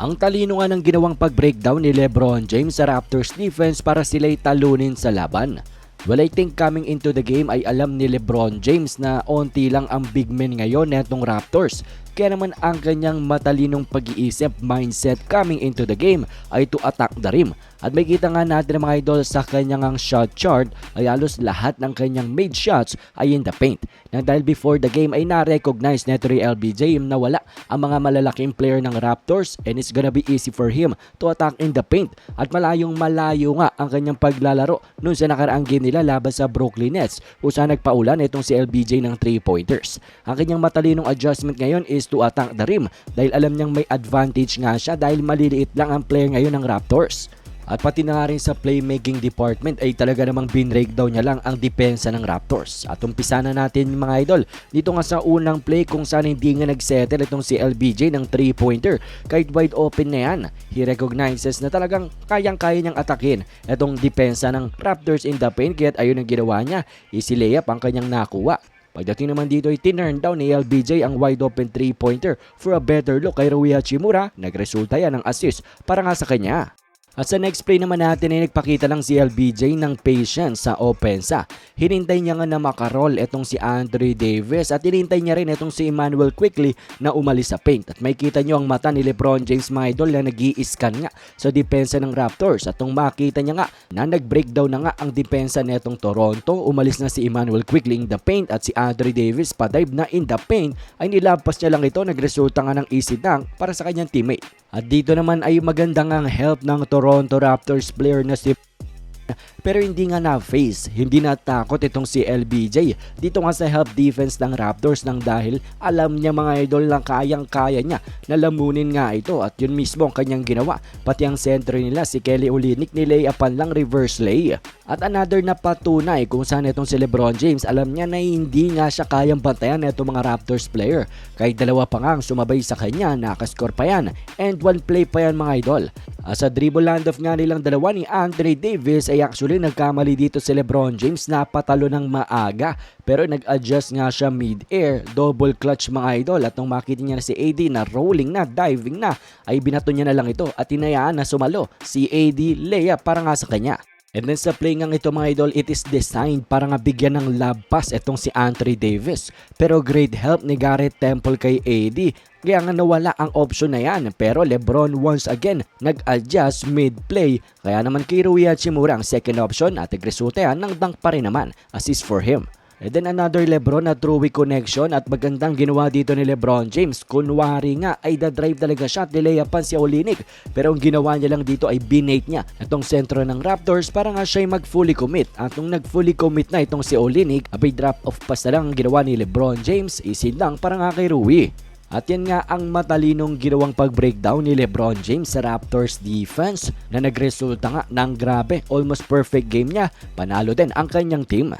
Ang talino nga ng ginawang pag-breakdown ni Lebron James sa Raptors defense para sila'y talunin sa laban. Well, I think coming into the game ay alam ni Lebron James na onti lang ang big men ngayon netong Raptors. Kaya naman ang kanyang matalinong pag-iisip, mindset coming into the game ay to attack the rim. At may kita nga natin mga idol sa kanyang ang shot chart ay halos lahat ng kanyang made shots ay in the paint. Nang dahil before the game ay na-recognize neto rin LBJ na wala ang mga malalaking player ng Raptors and it's gonna be easy for him to attack in the paint. At malayong malayo nga ang kanyang paglalaro noon sa nakaraang game nila laban sa Brooklyn Nets kung saan nagpaulan itong si LBJ ng 3-pointers. Ang kanyang matalinong adjustment ngayon is to attack the rim dahil alam niyang may advantage nga siya dahil maliliit lang ang player ngayon ng Raptors. At pati na nga rin sa playmaking department ay talaga namang binreakdown niya lang ang depensa ng Raptors. At umpisa na natin mga idol. Dito nga sa unang play kung saan hindi nga nagsettle itong si LBJ ng 3-pointer. Kahit wide open na yan, he recognizes na talagang kayang-kaya niyang atakin itong depensa ng Raptors in the paint. Kaya ayun ang ginawa niya. Easy layup ang kanyang nakuha. Pagdating naman dito ay tinurn down ni LBJ ang wide open 3-pointer for a better look kay Rui Hachimura. Nagresulta yan ng assist para nga sa kanya. At sa next play naman natin ay nagpakita lang si LBJ ng patience sa opensa. Hinintay niya nga na makarol itong si Andre Davis at hinintay niya rin itong si Emmanuel Quickly na umalis sa paint. At may kita niyo ang mata ni Lebron James mga idol na nag scan nga sa depensa ng Raptors. At nung makita niya nga na nag-breakdown na nga ang depensa netong Toronto, umalis na si Emmanuel Quickly in the paint at si Andre Davis padive na in the paint ay nilampas niya lang ito nagresulta nga ng easy dunk para sa kanyang teammate. At dito naman ay magandang ang help ng Toronto Raptors player na si pero hindi nga na-face, hindi natakot itong si LBJ dito nga sa help defense ng Raptors nang dahil alam niya mga idol na kayang-kaya niya na lamunin nga ito at yun mismo ang kanyang ginawa. Pati ang center nila si Kelly Olynyk nilayapan lang reverse lay. At another na patunay kung saan itong si Lebron James alam niya na hindi nga siya kayang bantayan itong mga Raptors player. Kahit dalawa pa nga ang sumabay sa kanya, nakascore pa yan. And one play pa yan mga idol. Ah, sa dribble handoff nga nilang dalawa ni Andre Davis ay actually nagkamali dito si Lebron James. Na patalo ng maaga pero nag-adjust nga siya mid-air, double clutch mga idol. At nung makita niya na si AD na rolling na, diving na ay binato niya na lang ito. At tinayaan na sumalo si AD layup para nga sa kanya. And then sa play ngang ito mga idol, it is designed para nga bigyan ng lab pass itong si Andre Davis. Pero great help ni Garrett Temple kay AD. Kaya nga nawala ang option na yan. Pero Lebron once again nag-adjust mid-play. Kaya naman kay Rui Hachimura ang second option at nagresulta yan ng dunk pa rin naman. Assist for him. And then another Lebron na through connection at magandang ginawa dito ni Lebron James. Kunwari nga ay da-drive talaga siya at nilayapan si Olinik. Pero ang ginawa niya lang dito ay binate niya itong sentro ng Raptors para nga siya mag-fully commit. At nung nag-fully commit na itong si Olinik, abay drop off pass na lang ang ginawa ni Lebron James. Isin lang para nga kay Rui. At yan nga ang matalinong ginawang pag-breakdown ni Lebron James sa Raptors defense na nagresulta nga ng grabe, almost perfect game niya. Panalo din ang kanyang team.